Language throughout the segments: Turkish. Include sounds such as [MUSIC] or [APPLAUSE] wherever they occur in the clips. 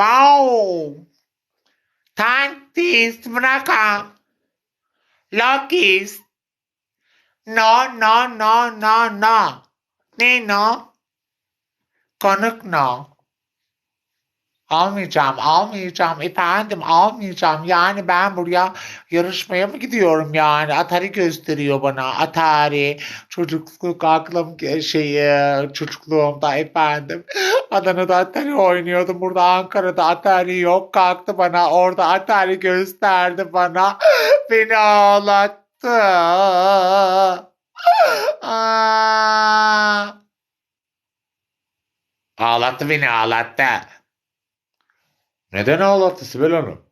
Wow. Tantis bırakan. Lokis. No, no, no, no, no. No? Konuk no. Almayacağım, almayacağım efendim, almayacağım. Yani ben buraya yarışmaya mı gidiyorum yani? Atari gösteriyor bana, Atari. Çocukluk aklım şey, çocukluğumda efendim. Adana'da Atari oynuyordum. Burada Ankara'da Atari yok. Kalktı bana orada Atari gösterdi bana. Beni ağlattı. Ağlattı beni ağlattı. Neden ağlattı Sibel Hanım?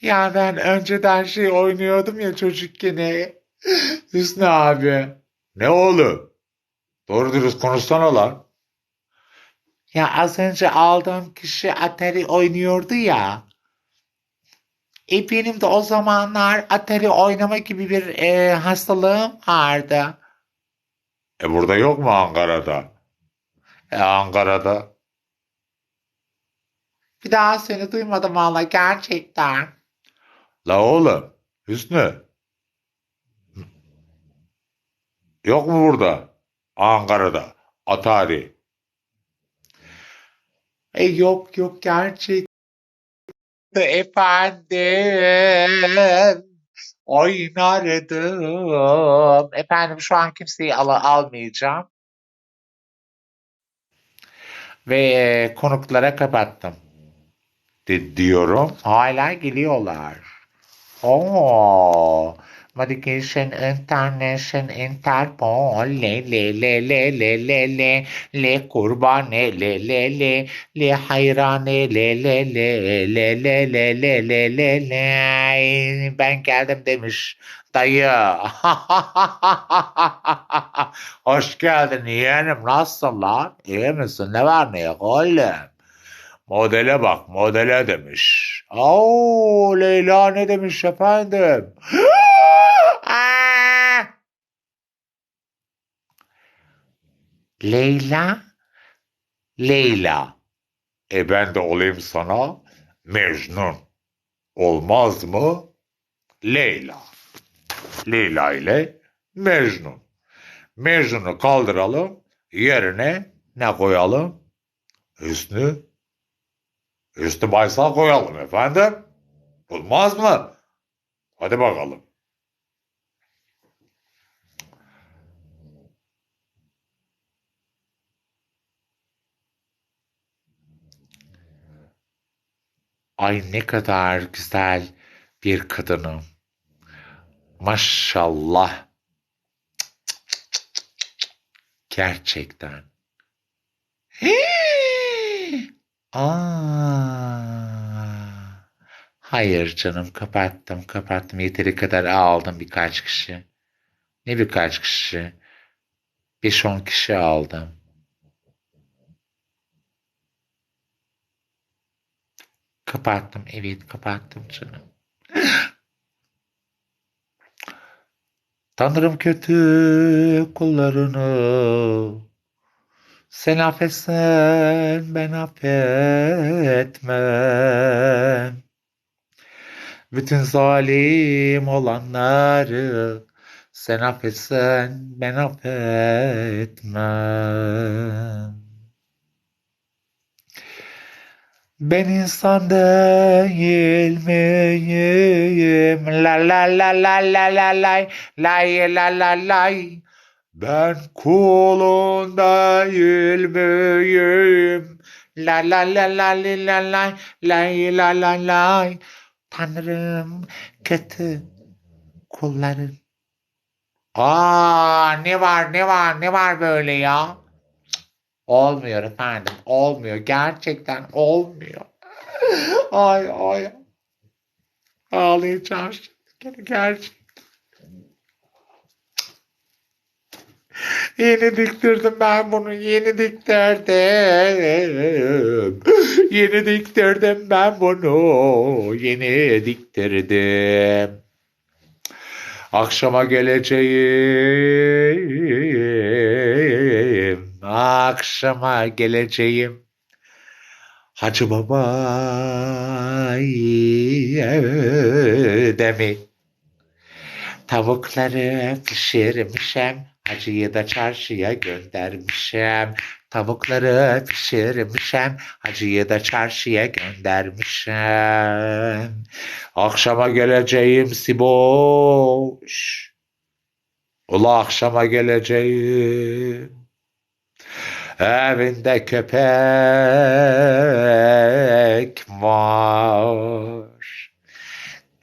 Ya ben önceden şey oynuyordum ya çocukken. Hüsnü abi. Ne oğlum? Doğru dürüst konuşsana lan. Ya az önce aldığım kişi Atari oynuyordu ya. E benim de o zamanlar Atari oynama gibi bir e, hastalığım vardı. E burada yok mu Ankara'da? E Ankara'da. Bir daha seni duymadım valla gerçekten. La oğlum Hüsnü. Yok mu burada? Ankara'da. Atari. E yok yok gerçek. Efendim. Oynardım. Efendim şu an kimseyi al almayacağım. Ve e, konuklara kapattım. De diyorum. Hala geliyorlar. Oo. Medication International Interpol le le le le le le le le kurbane le le le le hayrane le le le le le le le le le le ben geldim demiş dayı. Hoş geldin yeğenim nasılsın lan? İyi misin? Ne var ne yok oğlum? Modele bak modele demiş. Oo Leyla ne demiş efendim? Aa! [GASPS] Leyla Leyla. E ben de olayım sana Mecnun. Olmaz mı? Leyla. Leyla ile Mecnun. Mecnun'u kaldıralım. Yerine ne koyalım? Hüsnü. Hüsnü Baysal koyalım efendim. Olmaz mı? Hadi bakalım. Ay ne kadar güzel bir kadınım. Maşallah. Gerçekten. Aa. Hayır canım kapattım kapattım yeteri kadar aldım birkaç kişi. Ne birkaç kişi? 5-10 kişi aldım. Kapattım evet kapattım canım. Tanrım kötü kullarını sen affetsen ben affetmem. Bütün zalim olanları sen affetsen ben affetmem. Ben insan değil miyim? La la la la la la lay lay la la lay. Ben kulun değil miyim? La la la la li la lay lay la la lay. Tanrım kötü kulların. Aa ne var ne var ne var böyle ya? Olmuyor efendim. Olmuyor. Gerçekten olmuyor. ay ay. Ağlayacağım şimdi. Gerçekten. Yeni diktirdim ben bunu. Yeni diktirdim. Yeni diktirdim ben bunu. Yeni diktirdim. Akşama geleceğim. Akşama geleceğim. Hacı baba evde mi? Tavukları pişirmişem, hacıyı da çarşıya göndermişem. Tavukları pişirmişem, hacıyı da çarşıya göndermişem. Akşama geleceğim Siboş. Ula akşama geleceğim. Evinde köpek var.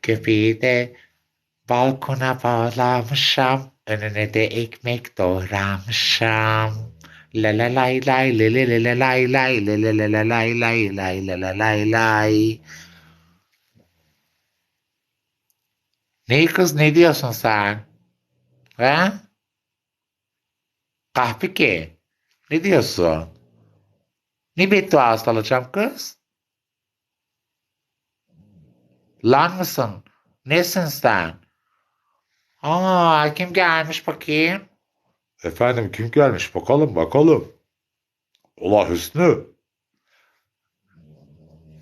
Köpeği de balkona bağlamışam. Önüne de ekmek doğramışam. La la lay lay la la la la lay lay la la la la lay lay lay la la lay lay. Ne kız ne diyorsun sen? He? Kahpe ki. Ne diyorsun? Ne bedduası alacağım kız? Lan mısın? Nesin sen? Aa, kim gelmiş bakayım? Efendim kim gelmiş? Bakalım bakalım. Ola Hüsnü.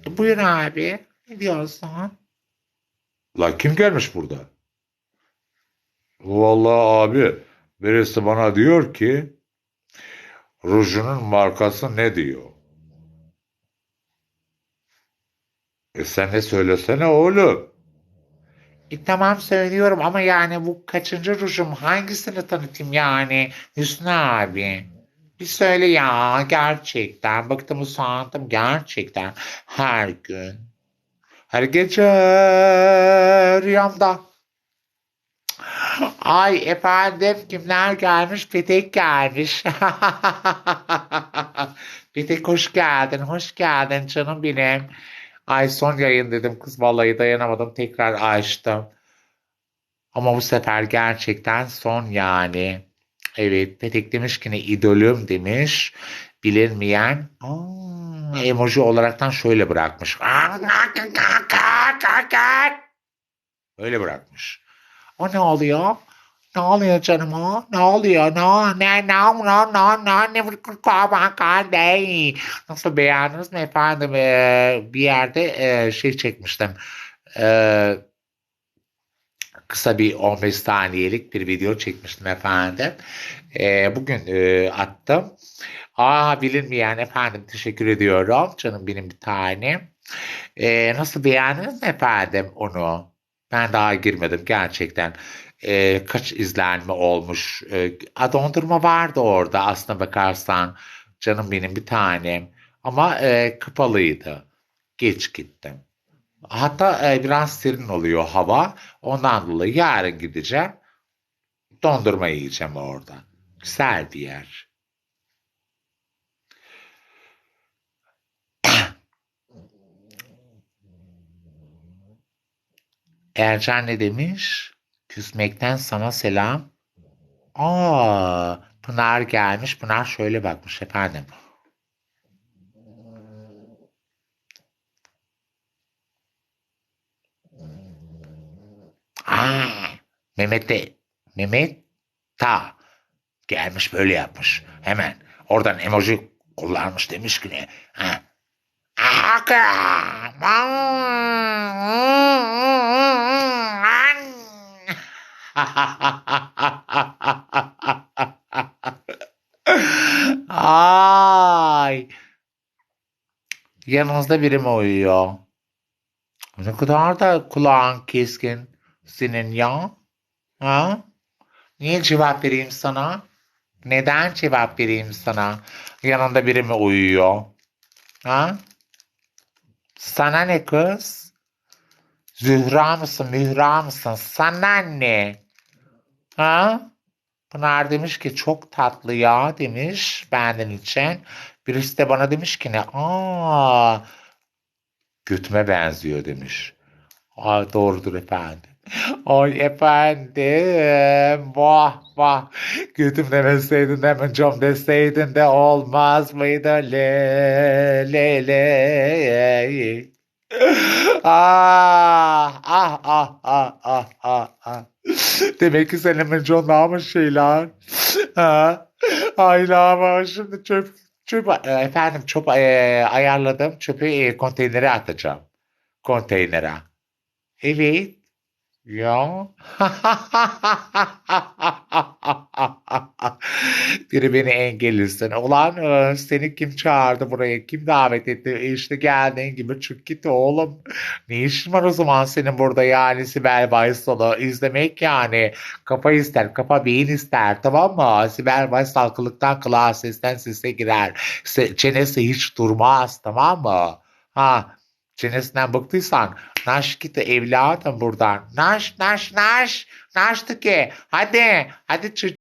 Buyur abi. Ne diyorsun? La kim gelmiş burada? Vallahi abi birisi bana diyor ki rujunun markası ne diyor? E sen de söylesene oğlum. E tamam söylüyorum ama yani bu kaçıncı rujum hangisini tanıtayım yani Hüsnü abi? Bir söyle ya gerçekten bıktım usandım gerçekten her gün. Her gece rüyamda. Ay efendim kimler gelmiş? Petek gelmiş. [LAUGHS] Petek hoş geldin, hoş geldin canım benim. Ay son yayın dedim kız vallahi dayanamadım tekrar açtım. Ama bu sefer gerçekten son yani. Evet Petek demiş ki ne idolüm demiş. Bilinmeyen aa, emoji olaraktan şöyle bırakmış. Öyle bırakmış. O ne oluyor? Ne oluyor canım o? Ne oluyor? Ne? Ne? Ne? Ne? Ne? Ne? Ne? Nasıl beğendiniz mi efendim? Ee, bir yerde e, şey çekmiştim. Ee, kısa bir 15 saniyelik bir video çekmiştim efendim. Ee, bugün e, attım. Aa bilinmeyen efendim teşekkür ediyorum. Canım benim bir tanem. Ee, nasıl beğendiniz mi efendim onu? Ben daha girmedim gerçekten. Ee, kaç izlenme olmuş. A, dondurma vardı orada aslına bakarsan. Canım benim bir tanem. Ama e, kapalıydı. Geç gittim. Hatta e, biraz serin oluyor hava. Ondan dolayı yarın gideceğim. Dondurma yiyeceğim orada. Güzel bir yer. [CLEARS THROAT] Ercan ne demiş? Küsmekten sana selam. Aa, Pınar gelmiş. Pınar şöyle bakmış efendim. Aa, Mehmet de Mehmet ta gelmiş böyle yapmış. Hemen oradan emoji kullanmış demiş ki ne? Ha. [LAUGHS] Ay. Yanınızda biri mi uyuyor? Ne kadar da kulağın keskin senin ya. Ha? Niye cevap vereyim sana? Neden cevap vereyim sana? Yanında biri mi uyuyor? Ha? Sana ne kız? Zühra mısın, Mühra mısın? Sana ne? Ha? Pınar demiş ki çok tatlı ya demiş benden için. Birisi de bana demiş ki ne? Aa, götüme benziyor demiş. Aa, doğrudur efendim. Ay efendim. Vah vah. Götüm demeseydin de mıncom deseydin de olmaz mıydı? Le le le. Ah ah ah ah ah ah ah. Demek ki senin mıncon namus şeyler. Ha? Ay namus şimdi çöp Çöp, e, efendim çöp e, ayarladım. Çöpü e, konteynere atacağım. Konteynere. Evet. Ya. [LAUGHS] Biri beni engellesin. Ulan e, seni kim çağırdı buraya? Kim davet etti? E, İşte geldiğin gibi çık git oğlum. Ne işin var o zaman senin burada yani Sibel Baysal'ı izlemek yani. Kafa ister, kafa beyin ister tamam mı? Sibel Baysal kılıktan kılığa sesten sese girer. Se- çenesi hiç durmaz tamam mı? Ha çenesinden bıktıysan naş git evladım buradan. Naş naş naş. Naş ki. Hadi. Hadi çı-